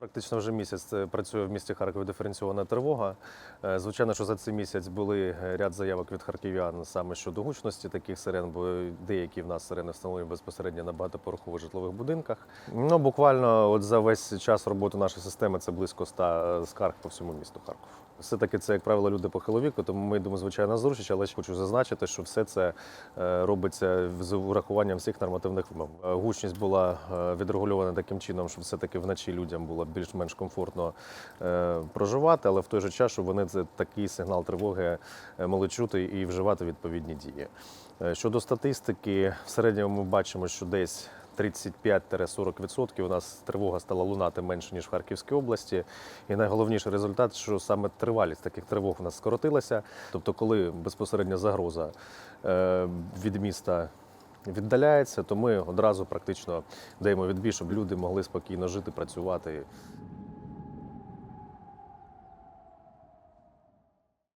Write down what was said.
Практично вже місяць е, працює в місті Харкові диференційована тривога. Е, Звичайно, що за цей місяць були е, ряд заявок від харків'ян саме щодо гучності таких сирен, бо деякі в нас сирени встановлені безпосередньо на багатоповерхових житлових будинках. Ну, буквально от за весь час роботи нашої системи це близько 100 скарг по всьому місту Харков. Все-таки це, як правило, люди похилого віку, тому ми йдемо, звичайно, зручніше, але хочу зазначити, що все це е, робиться з урахуванням всіх нормативних вимог. Е, Гучність була е, відрегульована таким чином, щоб все-таки вночі людям було більш-менш комфортно проживати, але в той же час, щоб вони це такий сигнал тривоги могли чути і вживати відповідні дії. Щодо статистики, в середньому ми бачимо, що десь 35-40% у нас тривога стала лунати менше ніж в Харківській області. І найголовніший результат, що саме тривалість таких тривог у нас скоротилася. Тобто, коли безпосередня загроза е, від міста віддаляється, то ми одразу практично даємо відбій, щоб люди могли спокійно жити, працювати